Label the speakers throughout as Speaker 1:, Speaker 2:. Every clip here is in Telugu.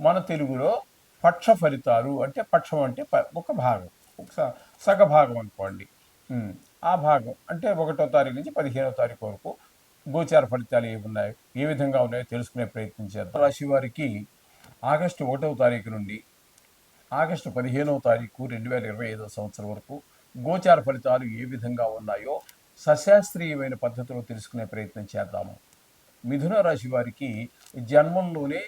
Speaker 1: మన తెలుగులో పక్ష ఫలితాలు అంటే పక్షం అంటే ప- ఒక భాగం. ఒక సగ భాగం అనుకోండి. ఆ భాగం అంటే ఒకటో తారీఖు నుంచి పదిహేనో తారీఖు వరకు గోచార ఫలితాలు ఏమున్నాయో ఉన్నాయి ఏ విధంగా ఉన్నాయో తెలుసుకునే ప్రయత్నం చేద్దాం. రాశి వారికి ఆగస్టు ఒకటవ తారీఖు నుండి ఆగస్టు పదిహేనవ తారీఖు రెండు వేల ఇరవై ఐదవ సంవత్సరం వరకు గోచార ఫలితాలు ఏ విధంగా ఉన్నాయో సశాస్త్రీయమైన పద్ధతిలో తెలుసుకునే ప్రయత్నం చేద్దాము. మిథున రాశి వారికి జన్మంలోనే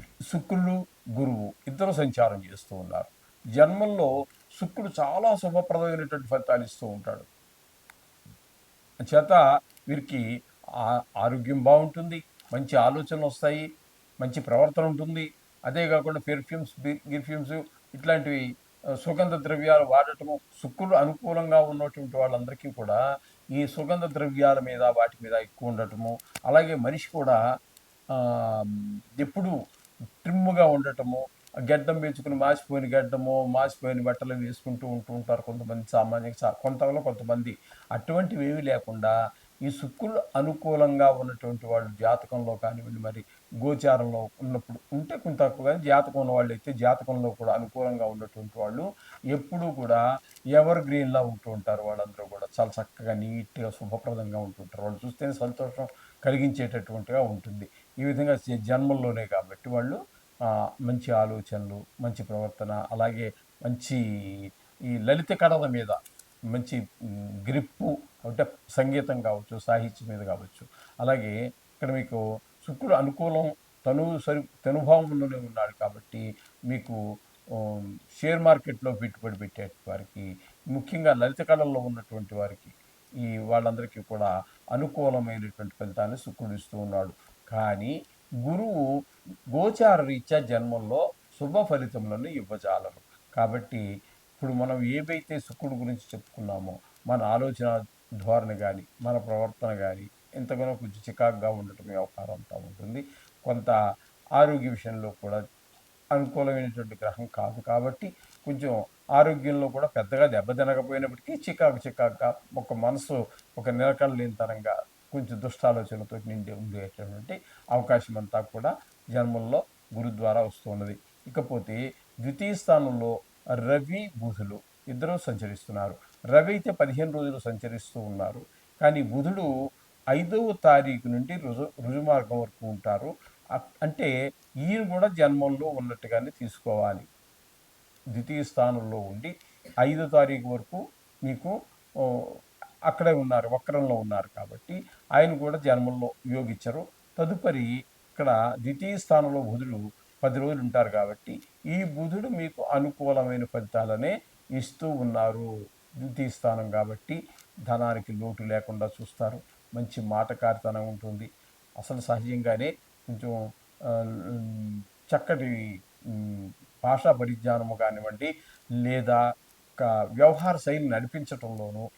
Speaker 1: శుక్రుడు గురువు ఇద్దరు సంచారం చేస్తూ ఉన్నారు. జన్మంలో శుక్రుడు చాలా శుభప్రదమైనటువంటి ఫలితాలు ఇస్తూ ఉంటాడు. చేత వీరికి ఆ- ఆరోగ్యం బాగుంటుంది మంచి ఆలోచనలు వస్తాయి మంచి ప్రవర్తన ఉంటుంది. అదే కాకుండా పెర్ఫ్యూమ్స్ గిర్ఫ్యూమ్స్ ఇట్లాంటివి సుగంధ ద్రవ్యాలు వాడటము శుక్రుడు అనుకూలంగా ఉన్నటువంటి వాళ్ళందరికీ కూడా ఈ సుగంధ ద్రవ్యాల మీద వాటి మీద ఎక్కువ ఉండటము అలాగే మనిషి కూడా ఎప్పుడు ట్రిమ్గా ఉండటము గడ్డం పెంచుకుని మాసిపోయిన గడ్డము మాసిపోయిన బట్టలు వేసుకుంటూ ఉంటూ ఉంటారు కొంతమంది సామాన్య కొంతలో కొంతమంది. అటువంటివి ఏమీ లేకుండా ఈ శుక్రుడు అనుకూలంగా ఉన్నటువంటి వాళ్ళు జాతకంలో కానివ్వండి మరి గోచారంలో ఉన్నప్పుడు ఉంటే కొంత తక్కువ కానీ జాతకం ఉన్న వాళ్ళు అయితే జాతకంలో కూడా అనుకూలంగా ఉన్నటువంటి వాళ్ళు ఎప్పుడూ కూడా ఎవర్ గ్రీన్లా ఉంటూ ఉంటారు వాళ్ళందరూ కూడా. చాలా చక్కగా నీట్గా శుభప్రదంగా ఉంటుంటారు వాళ్ళు చూస్తేనే సంతోషం కలిగించేటటువంటిగా ఉంటుంది. ఈ విధంగా జన్మల్లోనే కాబట్టి వాళ్ళు మంచి ఆలోచనలు మంచి ప్రవర్తన అలాగే మంచి ఈ లలిత కళల మీద మంచి గ్రిప్పు అంటే సంగీతం కావచ్చు సాహిత్యం మీద కావచ్చు. అలాగే ఇక్కడ మీకు శుక్రుడు అనుకూలం తను సరి తనుభావంలోనే ఉన్నాడు కాబట్టి మీకు షేర్ మార్కెట్లో పెట్టుబడి పెట్టే వారికి ముఖ్యంగా లలిత కళల్లో ఉన్నటువంటి వారికి ఈ వాళ్ళందరికీ కూడా అనుకూలమైనటువంటి ఫలితాన్ని శుక్రుడు ఇస్తూ ఉన్నాడు. కానీ గురువు గోచార రీత్యా జన్మంలో శుభ ఫలితములను ఇవ్వజాలరు. కాబట్టి ఇప్పుడు మనం ఏవైతే శుక్రుడు గురించి చెప్పుకున్నామో మన ఆలోచన ధోరణి కానీ మన ప్రవర్తన కానీ ఎంతగానో కొంచెం చికాకుగా ఉండటం వ్యవహారం అంతా ఉంటుంది. కొంత ఆరోగ్య విషయంలో కూడా అనుకూలమైనటువంటి గ్రహం కాదు కాబట్టి కొంచెం ఆరోగ్యంలో కూడా పెద్దగా దెబ్బ తినకపోయినప్పటికీ చికాకు చికాకుగా ఒక మనసు ఒక నిలకడలేనితనంగా కొంచెం దుష్టాలోచనతో నిండి ఉండేటటువంటి అవకాశం అంతా కూడా జన్మల్లో గురు ద్వారా వస్తున్నది. ఇకపోతే ద్వితీయ స్థానంలో రవి బుధులు ఇద్దరూ సంచరిస్తున్నారు. రవి అయితే పదిహేను రోజులు సంచరిస్తూ ఉన్నారు. కానీ బుధుడు ఐదవ తారీఖు నుండి రుజు రుజుమార్గం వరకు ఉంటారు. అంటే ఈయన కూడా జన్మంలో ఉన్నట్టుగానే తీసుకోవాలి. ద్వితీయ స్థానంలో ఉండి ఐదో తారీఖు వరకు మీకు అక్కడే ఉన్నారు వక్రంలో ఉన్నారు కాబట్టి ఆయన కూడా జన్మల్లో యోగించరు. తదుపరి ఇక్కడ ద్వితీయ స్థానంలో బుధుడు పది రోజులు ఉంటారు కాబట్టి ఈ బుధుడు మీకు అనుకూలమైన ఫలితాలనే ఇస్తూ ఉన్నారు. ద్వితీయ స్థానం కాబట్టి ధనానికి లోటు లేకుండా చూస్తారు. మంచి మాటకారితనం ఉంటుంది. అసలు సహజంగానే కొంచెం చక్కటి భాషా పరిజ్ఞానము కానివ్వండి లేదా ఒక వ్యవహార శైలి నడిపించటంలోనూ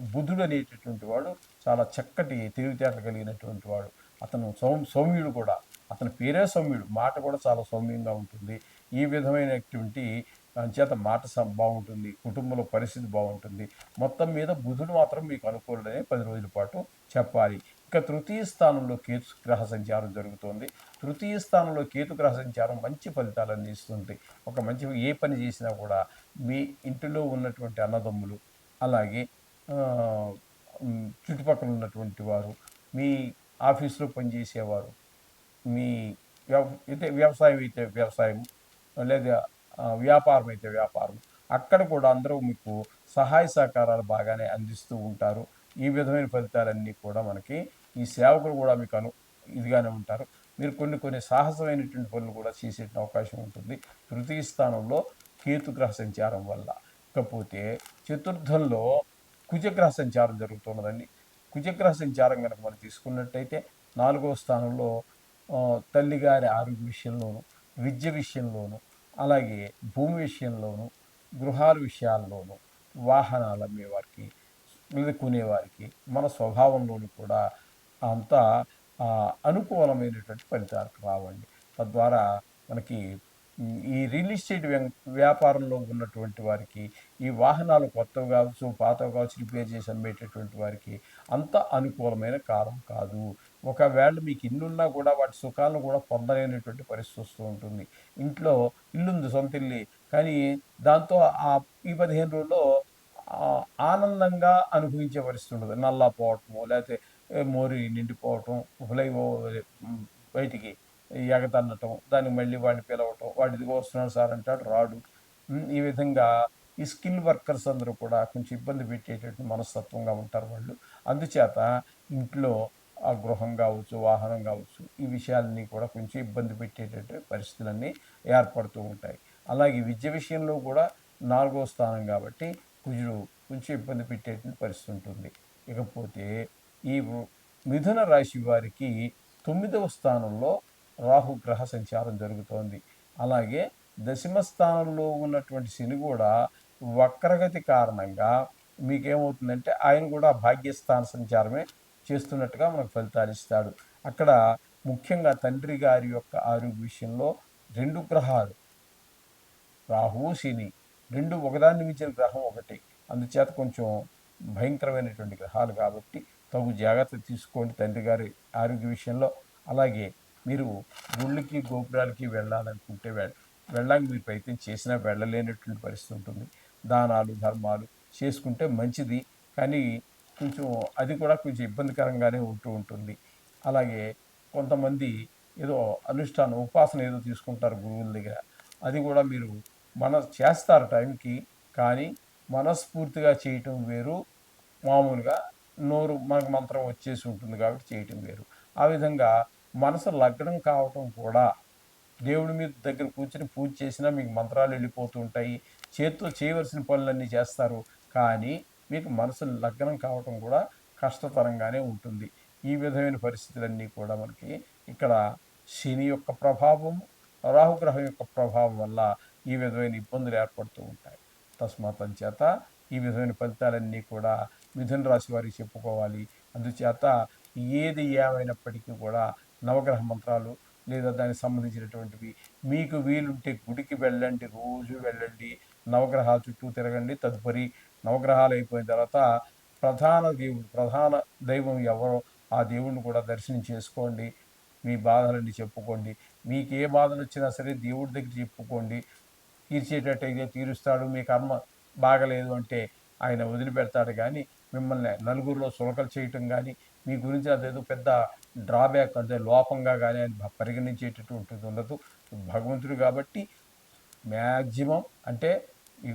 Speaker 1: బుద్ధుడు అనేటటువంటి వాడు చాలా చక్కటి తెలివితేటలు కలిగినటువంటి వాడు. అతను సౌ సౌమ్యుడు కూడా. అతని పేరే సౌమ్యుడు. మాట కూడా చాలా సౌమ్యంగా ఉంటుంది. ఈ విధమైనటువంటి చేత మాట స- బాగుంటుంది. కుటుంబంలో పరిస్థితి బాగుంటుంది. మొత్తం మీద బుధుడు మాత్రం మీకు అనుకూలనే పది రోజుల పాటు చెప్పాలి. ఇక తృతీయ స్థానంలో కేతు గ్రహ సంచారం జరుగుతుంది. తృతీయ స్థానంలో కేతు గ్రహ సంచారం మంచి ఫలితాలను ఇస్తుంది ఒక మంచి ఏ పని చేసినా కూడా మీ ఇంటిలో ఉన్నటువంటి అన్నదమ్ములు అలాగే చుట్టుపక్కల ఉన్నటువంటి వారు మీ ఆఫీసులో పనిచేసేవారు మీ వ్యవ అయితే వ్యవసాయం అయితే వ్యవసాయం లేదా వ్యాపారం అయితే వ్యాపారం అక్కడ కూడా అందరూ మీకు సహాయ సహకారాలు బాగానే అందిస్తూ ఉంటారు. ఈ విధమైన ఫలితాలన్నీ కూడా మనకి ఈ సేవకులు కూడా మీకు అను ఇదిగానే ఉంటారు. మీరు కొన్ని కొన్ని సాహసమైనటువంటి పనులు కూడా చేసే అవకాశం ఉంటుంది. తృతీయ స్థానంలో కేతుగ్రహ సంచారం వల్ల. కాకపోతే చతుర్థంలో కుజగ్రహ సంచారం జరుగుతున్నదండి. కుజగ్రహ సంచారం కనుక మనం తీసుకున్నట్టయితే నాలుగవ స్థానంలో తల్లిగారి ఆరోగ్య విషయంలోను విద్య విషయంలోనూ అలాగే భూమి విషయంలోనూ గృహాల విషయాల్లోనూ వాహనాలు అమ్మేవారికి లేదా కొనేవారికి మన స్వభావంలోనూ కూడా అంత అనుకూలమైనటువంటి ఫలితాలకు రావండి. తద్వారా మనకి ఈ రియల్ ఎస్టేట్ వ్యాపారంలో ఉన్నటువంటి వారికి ఈ వాహనాలు కొత్తవి కావచ్చు పాతవి కావచ్చు రిపేర్ చేసి అమ్మేటటువంటి వారికి అంత అనుకూలమైన కాలం కాదు. ఒకవేళ మీకు ఇల్లున్నా కూడా వాటి సుఖాలను కూడా పొందలేనటువంటి పరిస్థితి వస్తూ ఉంటుంది. ఇంట్లో ఇల్లుంది సొంత ఇల్లి. కానీ దాంతో ఆ ఈ పదిహేను రోజుల్లో ఆనందంగా అనుభవించే పరిస్థితి ఉండదు. నల్లా పోవటము లేకపోతే మోరి నిండిపోవటం ఫ్లై ఓవర్ బయటికి ఎగతన్నటం దానికి మళ్ళీ వాడిని పిలవటం వాడు ఇదిగో వస్తున్నాడు సార్ అంటాడు రాడు. ఈ విధంగా ఈ స్కిల్ వర్కర్స్ అందరూ కూడా కొంచెం ఇబ్బంది పెట్టేటట్టు మనస్తత్వంగా ఉంటారు వాళ్ళు. అందుచేత ఇంట్లో ఆ గృహం కావచ్చు వాహనం కావచ్చు ఈ విషయాలన్నీ కూడా కొంచెం ఇబ్బంది పెట్టేటట్టు పరిస్థితులన్నీ ఏర్పడుతూ ఉంటాయి. అలాగే విద్య విషయంలో కూడా నాలుగో స్థానం కాబట్టి కుజుడు కొంచెం ఇబ్బంది పెట్టేటువంటి పరిస్థితి ఉంటుంది. ఇకపోతే ఈ మిథున రాశి వారికి తొమ్మిదవ స్థానంలో రాహు గ్రహ సంచారం జరుగుతోంది. అలాగే దశమ స్థానంలో ఉన్నటువంటి శని కూడా వక్రగతి కారణంగా మీకేమవుతుందంటే ఆయన కూడా భాగ్యస్థాన సంచారమే చేస్తున్నట్టుగా మనకు ఫలితాలు ఇస్తాడు. అక్కడ ముఖ్యంగా తండ్రి గారి యొక్క ఆరోగ్య విషయంలో రెండు గ్రహాలు రాహువు శని రెండు ఒకదాన్ని మించిన గ్రహం ఒకటి. అందుచేత కొంచెం భయంకరమైనటువంటి గ్రహాలు కాబట్టి తగు జాగ్రత్త తీసుకోండి తండ్రి గారి ఆరోగ్య విషయంలో. అలాగే మీరు గుళ్ళకి గోపురాలకి వెళ్ళాలనుకుంటే వెళ్ళడానికి మీరు ప్రయత్నం చేసినా వెళ్ళలేనటువంటి పరిస్థితి ఉంటుంది. దానాలు ధర్మాలు చేసుకుంటే మంచిది. కానీ కొంచెం అది కూడా కొంచెం ఇబ్బందికరంగానే ఉంటూ ఉంటుంది. అలాగే కొంతమంది ఏదో అనుష్ఠానం ఉపాసన ఏదో తీసుకుంటారు గురువుల దగ్గర. అది కూడా మీరు మన చేస్తారు టైంకి. కానీ మనస్ఫూర్తిగా చేయటం వేరు. మామూలుగా నోరు మనకు మంత్రం వచ్చేసి ఉంటుంది కాబట్టి చేయటం వేరు. ఆ విధంగా మనసు లగ్నం కావటం కూడా దేవుడి మీద దగ్గర కూర్చొని పూజ చేసినా మీకు మంత్రాలు వెళ్ళిపోతూ ఉంటాయి చేతితో చేయవలసిన పనులన్నీ చేస్తారు. కానీ మీకు మనసు లగ్నం కావటం కూడా కష్టతరంగానే ఉంటుంది. ఈ విధమైన పరిస్థితులన్నీ కూడా మనకి ఇక్కడ శని యొక్క ప్రభావం రాహుగ్రహం యొక్క ప్రభావం వల్ల ఈ విధమైన ఇబ్బందులు ఏర్పడుతూ ఉంటాయి. తస్మాత్ చేత ఈ విధమైన ఫలితాలన్నీ కూడా మిథున రాశి వారికి చెప్పుకోవాలి. అందుచేత ఏది ఏమైనప్పటికీ కూడా నవగ్రహ మంత్రాలు లేదా దానికి సంబంధించినటువంటివి. మీకు వీలుంటే గుడికి వెళ్ళండి రోజు వెళ్ళండి నవగ్రహాల చుట్టూ తిరగండి. తదుపరి నవగ్రహాలు అయిపోయిన తర్వాత ప్రధాన దేవుడు ప్రధాన దైవం ఎవరో ఆ దేవుడిని కూడా దర్శనం చేసుకోండి. మీ బాధలన్నీ చెప్పుకోండి. మీకు ఏ బాధలు వచ్చినా సరే దేవుడి దగ్గర చెప్పుకోండి. తీర్చేటట్టయితే తీరుస్తాడు. మీ కర్మ బాగలేదు అంటే ఆయన వదిలిపెడతాడు. కానీ మిమ్మల్ని నలుగురిలో సులకలు చేయటం కానీ మీ గురించి అదేదో పెద్ద డ్రాబ్యాక్ అంటే లోపంగా కానీ అది పరిగణించేటటువంటి ఉండదు. భగవంతుడు కాబట్టి మ్యాక్సిమం అంటే ఈ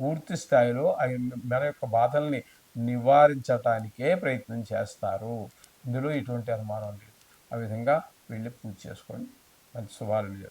Speaker 1: పూర్తి స్థాయిలో ఆయన మన యొక్క బాధల్ని నివారించటానికే ప్రయత్నం చేస్తారు. ఇందులో ఎటువంటి అనుమానం లేదు. ఆ విధంగా వెళ్ళి పూజ చేసుకోండి. మంచి శుభాలు